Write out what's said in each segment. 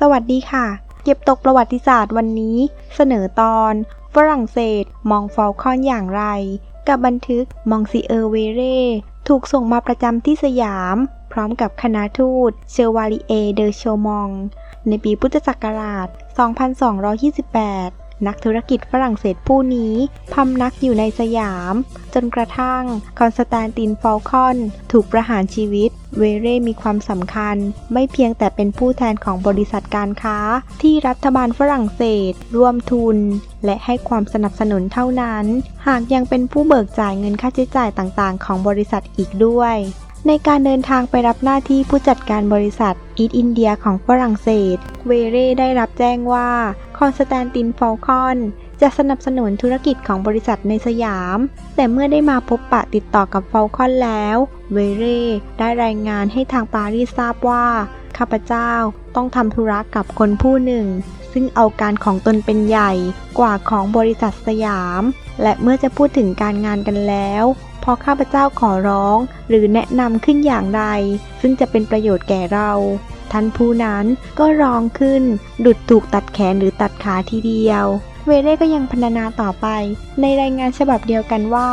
สวัสดีค่ะ เก็บตกประวัติศาสตร์วันนี้ เสนอตอน ฝรั่งเศส มองฟอลคอนอย่างไร กับบันทึกมองซีเออร์เวเร่ ถูกส่งมาประจำที่สยาม พร้อมกับคณะทูตเชวาลีเอเดอโชมอง ในปีพุทธศักราช 2228นักธุรกิจฝรั่งเศสผู้นี้พำนักอยู่ในสยาม จนกระทั่งคอนสแตนตินฟอลคอน ถูกประหารชีวิต เวเร่มีความสำคัญ ไม่เพียงแต่เป็นผู้แทนของบริษัทการค้า ที่รัฐบาลฝรั่งเศส ร่วมทุน และให้ความสนับสนุนเท่านั้น หากยังเป็นผู้เบิกจ่ายเงินค่าใช้จ่ายต่างๆ ของบริษัทอีกด้วย ในการเดินทางไปรับหน้าที่ผู้จัดการบริษัทอีทอินเดียของฝรั่งเศส เวเร่ได้รับแจ้งว่าคอนสแตนตินฟอลคอนจะสนับสนุนธุรกิจของบริษัทในสยาม แต่เมื่อได้มาพบปะติดต่อกับฟอลคอนแล้ว เวเร่ได้รายงานให้ทางปารีสทราบว่า ข้าพเจ้าต้องทำธุระกับคนผู้หนึ่ง ซึ่งเอาการของตนเป็นใหญ่กว่าของบริษัทสยาม และเมื่อจะพูดถึงการงานกันแล้ว พอข้าพเจ้าขอร้องหรือแนะนำขึ้นอย่างใด ซึ่งจะเป็นประโยชน์แก่เรา ท่านผู้นั้นก็ร้องขึ้น ดุดถูกตัดแขนหรือตัดขาทีเดียว เวเร่ก็ยังพรรณนาต่อไป ในรายงานฉบับเดียวกันว่า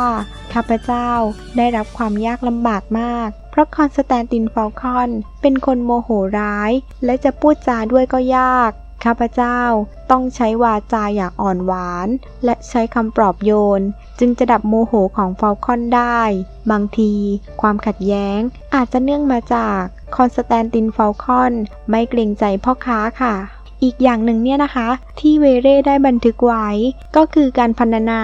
ข้าพเจ้าได้รับความยากลำบากมาก เพราะคอนสแตนตินฟอลคอน เป็นคนโมโหร้าย และจะพูดจาด้วยก็ยาก ข้าพเจ้าต้องใช้วาจาอย่างอ่อนหวาน และใช้คำปลอบโยน จึงจะดับโมโหของฟอลคอนได้ บางที ความขัดแย้งอาจจะเนื่องมาจากคอนสแตนตินฟอลคอน ไม่เกรงใจพ่อค้าค่ะอีกอย่างหนึ่งเนี่ยนะคะ ที่เวเร่ได้บันทึกไว้ ก็คือการพรรณนา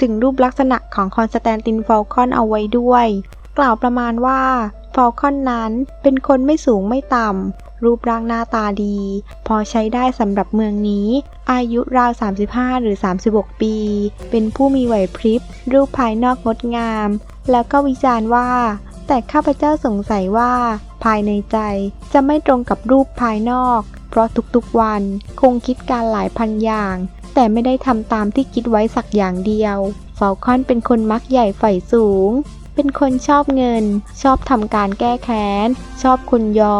ถึงรูปลักษณะของคอนสแตนตินฟอลคอนเอาไว้ด้วย กล่าวประมาณว่าฟอลคอนนั้นเป็นคนไม่สูงไม่ต่ำ รูปร่างหน้าตาดี พอใช้ได้สำหรับเมืองนี้ อายุราว 35 หรือ 36 ปี เป็นผู้มีไหวพริบ รูปภายนอกงดงาม แล้วก็วิจารณ์ว่า แต่ข้าพเจ้าสงสัยว่า ภายในใจจะไม่ตรงกับรูปภายนอก เพราะทุกๆวันคงคิดการหลายพันอย่าง แต่ไม่ได้ทำตามที่คิดไว้สักอย่างเดียวฟอลคอนเป็นคนมักใหญ่ใฝ่สูง เป็นคนชอบเงิน ชอบทำการแก้แค้น ชอบคนยอ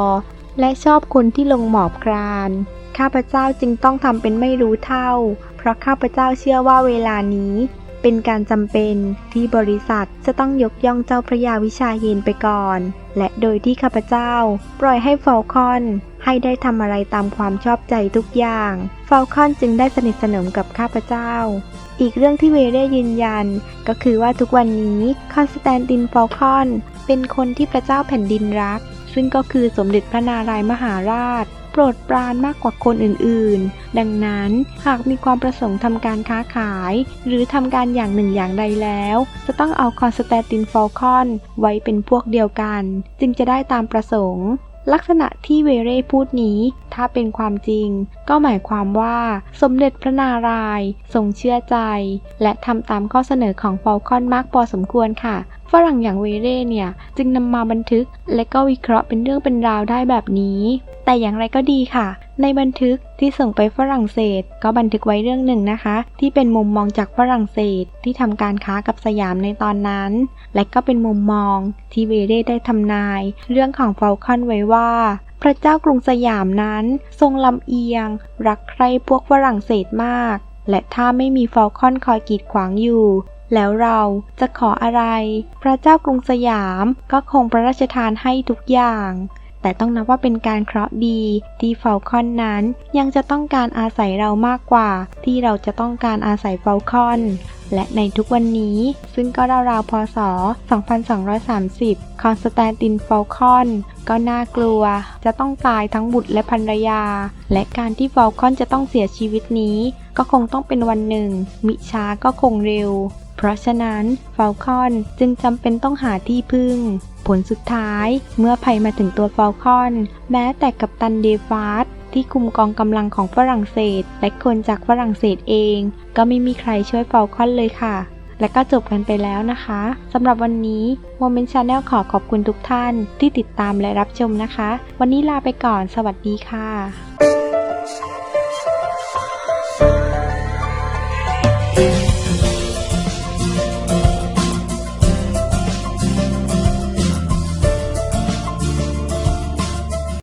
และชอบคนที่ลงหมอบกราน ข้าพเจ้าจึงต้องทำเป็นไม่รู้เท่า เพราะข้าพเจ้าเชื่อว่าเวลานี้ เป็นการจำเป็นที่บริษัทจะต้องยกย่องเจ้าพระยาวิชาเย็นไปก่อน และโดยที่ข้าพเจ้า ปล่อยให้ฟอลคอน ให้ได้ทำอะไรตามความชอบใจทุกอย่าง ฟอลคอนจึงได้สนิทสนมกับข้าพเจ้า อีกเรื่องที่เวเร่ยืนยัน ก็คือว่าทุกวันนี้คอนสแตนตินฟอลคอน เป็นคนที่พระเจ้าแผ่นดินรัก ซึ่งก็คือสมเด็จพระนารายมหาราช โปรดปรานมากกว่าคนอื่นๆ ดังนั้นหากมีความประสงค์ทำการค้าขาย หรือทำการอย่างหนึ่งอย่างใดแล้ว จะต้องเอาคอนสแตนตินฟอลคอนไว้เป็นพวกเดียวกัน จึงจะได้ตามประสงค์ ลักษณะที่เวเร่พูดนี้ ถ้าเป็นความจริง ก็หมายความว่าสมเด็จพระนารายณ์ทรงเชื่อใจ และทำตามข้อเสนอของฟอลคอนมากพอสมควรค่ะ ฝรั่งอย่างเวเร่เนี่ย จึงนำมาบันทึก และก็วิเคราะห์เป็นเรื่องเป็นราวได้แบบนี้ แต่อย่างไรก็ดีค่ะ ในบันทึกที่ส่งไปฝรั่งเศส ก็บันทึกไว้เรื่องหนึ่งนะคะ ที่เป็นมุมมองจากฝรั่งเศสที่ทำการค้ากับสยามในตอนนั้น และก็เป็นมุมมองที่เวเร่ได้ทำนาย เรื่องของฟอลคอนไว้ว่าพระเจ้ากรุงสยามนั้น ทรงลำเอียง รักใคร่พวกฝรั่งเศสมาก และถ้าไม่มีฟอลคอนคอยกีดขวางอยู่ แล้วเราจะขออะไร พระเจ้ากรุงสยามก็คงพระราชทานให้ทุกอย่าง แต่ต้องนับว่าเป็นการเคราะห์ดี ที่ฟอลคอนนั้นยังจะต้องการอาศัยเรามากกว่า ที่เราจะต้องการอาศัยฟอลคอนและในทุกวันนี้ซึ่งก็ราวๆพศ 2230 คอนสแตนตินฟอลคอน ก็น่ากลัว จะต้องตายทั้งบุตรและภรรยา และการที่ฟอลคอนจะต้องเสียชีวิตนี้ ก็คงต้องเป็นวันหนึ่ง มิช้าก็คงเร็ว เพราะฉะนั้นฟอลคอนจึงจำเป็นต้องหาที่พึ่ง ผลสุดท้าย เมื่อภัยมาถึงตัวฟอลคอน แม้แต่กัปตันเดฟาสที่คุมกองกำลังของฝรั่งเศส และคนจากฝรั่งเศสเอง ก็ไม่มีใครช่วยฟอลคอนเลยค่ะ และก็จบกันไปแล้วนะคะสำหรับวันนี้ Moment Channel ขอขอบคุณทุกท่านที่ติดตามและรับชมนะคะ วันนี้ลาไปก่อน สวัสดีค่ะ